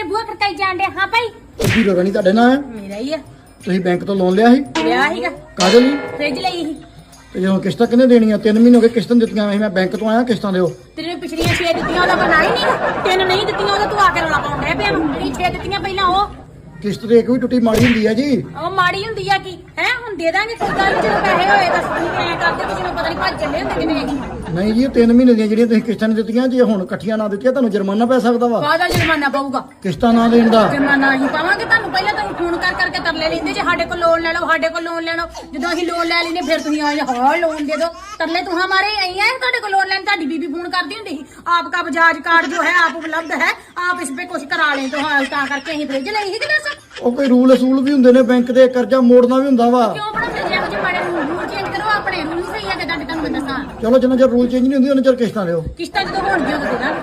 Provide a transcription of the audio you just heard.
ਮੇਰੇ ਬੂਹਾ ਖੜਕਾਈ ਜਾਂਦੇ ਹਾਂ ਭਾਈ। ਲੋੜ ਨਹੀਂ ਤੁਹਾਡੇ ਨਾਲ ਹੈ ਮੇਰਾ ਹੀ ਆ। ਤੁਸੀਂ ਬੈਂਕ ਤੋਂ ਲੋਨ ਲਿਆ ਸੀ? ਲਿਆ ਸੀਗਾ। ਕਾਹਦੇ ਲਈ? ਫ੍ਰਿਜ ਲਈ ਸੀ। ਤੇ ਜਦੋਂ ਕਿਸ਼ਤਾਂ ਕਿੰਨੇ ਦੇਣੀਆਂ? 3 ਮਹੀਨੇ ਹੋ ਗਏ ਕਿਸ਼ਤਾਂ ਦਿੱਤੀਆਂ। ਸੀ ਮੈਂ ਬੈਂਕ ਤੋਂ ਆਇਆ ਕਿਸ਼ਤਾਂ ਦਿਓ। ਤੇਰੇ ਪਿਛਲੀਆਂ 6 ਦਿੱਤੀਆਂ ਉਹਦਾ ਬਣਾ ਹੀ ਨਹੀਂ। ਤਿੰਨ ਨਹੀਂ ਦਿੱਤੀਆਂ ਉਹਦਾ ਤੂੰ ਆ ਕੇ ਰੌਲਾ ਪਾਉਣ ਡਿਆ ਪਿਆ। ਜਿਹੜੀ 6 ਦਿੱਤੀਆਂ ਪਹਿਲਾਂ ਉਹ। ਕਿਸ਼ਤ ਦੇ ਇੱਕ ਵੀ ਟੁੱਟੀ ਮਾੜੀ ਹੁੰਦੀ ਹੈ ਜੀ। ਉਹ ਮਾੜੀ ਹੁੰਦੀ ਆ ਕੀ? ਹੈ? ਹੁਣ ਦੇ ਦਾਂਗੇ ਕੋਈ ਗੱਲ ਨੀ, ਜਦੋਂ ਪੈਸੇ ਹੋਏ। ਨਹੀਂ ਜੀ 3 ਮਹੀਨੇ ਦੀਆਂ ਜਿਹੜੀਆਂ ਤੁਸੀਂ ਕਿਸ਼ਤਾਂ ਨਹੀਂ ਦਿੱਤੀਆਂ ਜੇ ਹੁਣ ਇਕੱਠੀਆਂ ਨਾ ਦਿੱਤੀਆਂ ਤੁਹਾਨੂੰ ਜੁਰਮਾਨਾ ਪੈ ਸਕਦਾ ਵਾ। ਕਾਹਦਾ ਜੁਰਮਾਨਾ ਪਊਗਾ। ਕਿਸ਼ਤਾਂ ਨਾ ਦੇਣ ਦਾ। ਜੁਰਮਾਨਾ ਹੀ ਪਾਵਾਂਗੇ ਤੁਹਾਨੂੰ ਪਹਿਲਾਂ ਤੁਹਾਨੂੰ ਫੋਨ ਕਰ ਕਰਕੇ ਤਰਲੇ ਲੈਂਦੇ ਜੇ ਸਾਡੇ ਕੋਲ ਲੋਨ ਲੈ ਲਓ ਸਾਡੇ ਕੋਲ ਲੋਨ ਲੈ ਜਦੋਂ ਅਸੀਂ ਲੋਨ ਲੈ ਲੈਨੇ ਫਿਰ ਦੇ ਦਿਓ। ਤਰਲੇ ਤੁਹਾਂ ਤੁਹਾਡੇ ਕੋਲ ਲੋਨ ਲੈਣ ਤੁਹਾਡੀ ਬੀਬੀ ਫੋਨ ਕਰਦੀ ਹੁੰਦੀ ਸੀ। ਆਪਕਾ ਬਜਾਜ ਕਰਾ ਲੈ ਤਾਂ ਕਰਕੇ ਰੂਲ ਵੀ ਹੁੰਦੇ ਨੇ ਬੈਂਕ ਦੇ ਕਰਜ਼ਾ ਮੋੜਨਾ ਵੀ ਹੁੰਦਾ ਵਾ। ਤੁਹਾਡੇ ਤੁਹਾਨੂੰ ਮੈਂ ਦੱਸਾਂ। ਚਲੋ ਜਿੰਨਾ ਚਿਰ ਰੂਲ ਚੇਂਜ ਨਹੀਂ ਹੁੰਦੀ ਉਹਨਾਂ ਚਿਰ ਕਿਸ਼ਤਾਂ ਦਿਓ ਕਿਸ਼ਤਾਂ ਜਦੋਂ ਹੋਣਗੀਆਂ ਉਦੋਂ ਦੇ ਦਾਂਗੇ